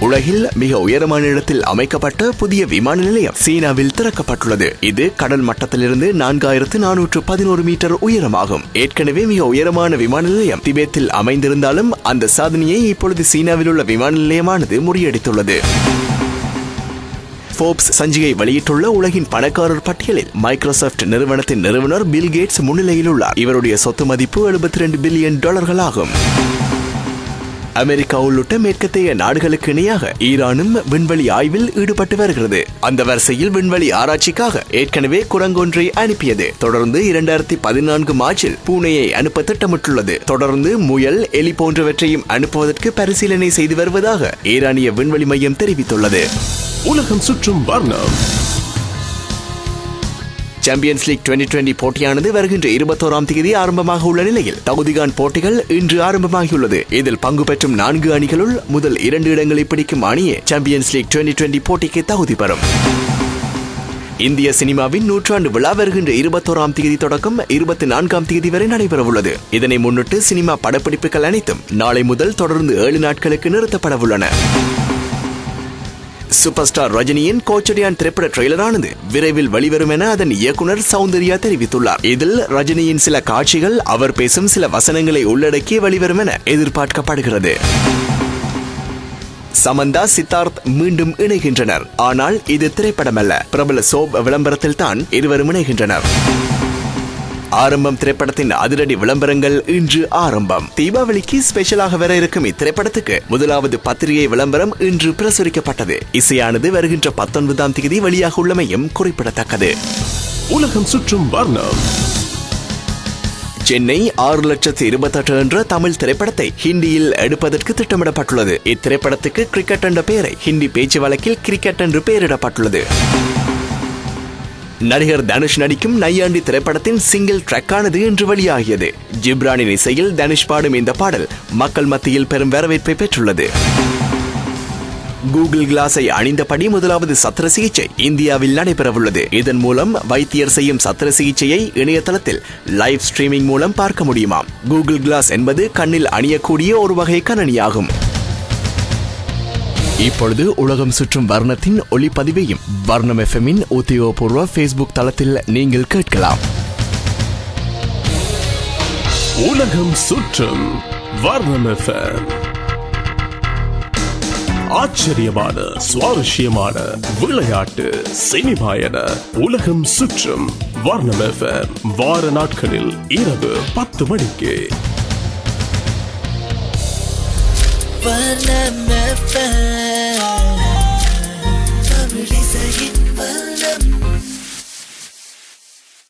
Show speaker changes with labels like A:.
A: உலகில் மிக உயரமான இடத்தில் அமைக்கப்பட்ட புதிய விமான நிலையம் சீனாவில் திறக்கப்பட்டுள்ளது. இது கடல் மட்டத்திலிருந்து நான்காயிரத்து நானூற்று பதினோரு மீட்டர் உயரமாகும். ஏற்கனவே மிக உயரமான விமான நிலையம் திபெத்தில் அமைந்திருந்தாலும் அந்த சாதனையை இப்பொழுது சீனாவில் உள்ள விமான நிலையமானது முறியடித்துள்ளது. ஃபோர்ப்ஸ் சஞ்சிகை வெளியிட்டுள்ள உலகின் பணக்காரர் பட்டியலில் மைக்ரோசாப்ட் நிறுவனத்தின் நிறுவனர் பில் கேட்ஸ் முன்னிலையில் உள்ளார். இவருடைய சொத்து மதிப்பு 72 பில்லியன் டாலர்களாகும். அமெரிக்கா உள்ளிட்ட மேற்கத்தைய நாடுகளுக்கு இணையாக ஈரானும் விண்வெளி ஆய்வில் ஈடுபட்டு வருகிறது. அந்த வரிசையில் விண்வெளி ஆராய்ச்சிக்காக ஏற்கனவே குரங்கொன்றை அனுப்பியது. தொடர்ந்து இரண்டாயிரத்தி பதினான்கு மார்ச்சில் பூனையை அனுப்ப திட்டமிட்டுள்ளது. தொடர்ந்து முயல் எலி போன்றவற்றையும் அனுப்புவதற்கு பரிசீலனை செய்து வருவதாக ஈரானிய விண்வெளி மையம் தெரிவித்துள்ளது.
B: உலகம் சுற்றும் வர்ணம்.
A: சாம்பியன்ஸ் லீக் 2020 போட்டியானது வருகின்ற இருபத்தோராம் தேதி ஆரம்பமாக உள்ள நிலையில் தகுதிகான் போட்டிகள் இன்று ஆரம்பமாகியுள்ளது. இதில் பங்கு பெற்றும் நான்கு அணிகளுள் முதல் இரண்டு இடங்களை பிடிக்கும் அணியே சாம்பியன்ஸ் லீக் 2020 போட்டிக்கு தகுதி பெறும். இந்திய சினிமாவின் நூற்றாண்டு விழா வருகின்ற இருபத்தோராம் தேதி தொடக்கம் இருபத்தி நான்காம் தேதி வரை நடைபெறவுள்ளது. இதனை முன்னிட்டு சினிமா படப்பிடிப்புகள் அனைத்தும் நாளை முதல் தொடர்ந்து ஏழு நாட்களுக்கு நிறுத்தப்படவுள்ளன. சூப்பர் ஸ்டார் ரஜினியின் கோச்சடியான் திரைப்பட ட்ரெய்லரானது விரைவில் வெளிவரும் என அதன் இயக்குனர் சௌந்தர்யா தெரிவித்துள்ளார். இதில் ரஜினியின் சில காட்சிகள் அவர் பேசும் சில வசனங்களை உள்ளடக்கி வெளிவரும் என எதிர்பார்க்கப்படுகிறது. சமந்தா சித்தார்த் மீண்டும் இணைகின்றனர். ஆனால் இது திரைப்படமல்ல. பிரபல சோப் விளம்பரத்தில் தான் இருவரும் இணைகின்றனர். ஆரம்பம் திரைப்படத்தின் அதிரடி விளம்பரங்கள் இன்று ஆரம்பம். தீபாவளிக்கு ஸ்பெஷலாக வர இருக்கும் இத்திரைப்படத்துக்கு முதலாவது பத்திரிகை விளம்பரம் இன்று பிரசுரிக்கப்பட்டது. இசையானது வருகின்ற பத்தொன்பதாம் தேதி வெளியாக உள்ளமையும் குறிப்பிடத்தக்கது.
B: உலகம் சுற்றும் வர்ணம்.
A: சென்னை ஆறு லட்சத்து இருபத்தெட்டு என்ற தமிழ் திரைப்படத்தை ஹிந்தியில் எடுப்பதற்கு திட்டமிடப்பட்டுள்ளது. இத்திரைப்படத்துக்கு கிரிக்கெட் என்ற பெயரை ஹிந்தி பேச்சு வழக்கில் கிரிக்கெட் என்று பெயரிடப்பட்டுள்ளது. நடிகர் தனுஷ் நடிக்கும் நையாண்டி திரைப்படத்தின் சிங்கிள் ட்ராக்கானது இன்று வெளியாகியது. ஜிப்ரானின் இசையில் தனுஷ் பாடும் இந்த பாடல் மக்கள் மத்தியில் பெரும் வரவேற்பை பெற்றுள்ளது. கூகுள் கிளாஸை அணிந்தபடி முதலாவது சத்திர சிகிச்சை இந்தியாவில் நடைபெறவுள்ளது. இதன் மூலம் வைத்தியர் செய்யும் சத்திர சிகிச்சையை இணையதளத்தில் லைவ் ஸ்ட்ரீமிங் மூலம் பார்க்க முடியுமாம். கூகுள் கிளாஸ் என்பது கண்ணில் அணியக்கூடிய ஒரு வகை கணனியாகும். இப்பொழுது உலகம் சுற்றும் வர்ணத்தின் ஒளிப்பதிவையும் வர்ணம் எஃப்எம்மின் உத்தியோகபூர்வ ஃபேஸ்புக் தளத்தில் நீங்கள் கேட்கலாம்.
B: உலகம் சுற்றும் வர்ணம் ஆச்சரியமான சுவாரஸ்யமான விளையாட்டு சினிமாயன உலகம் சுற்றும் வர்ணம் FM. வார நாட்களில் இரவு பத்து மணிக்கு.
C: Bana nafas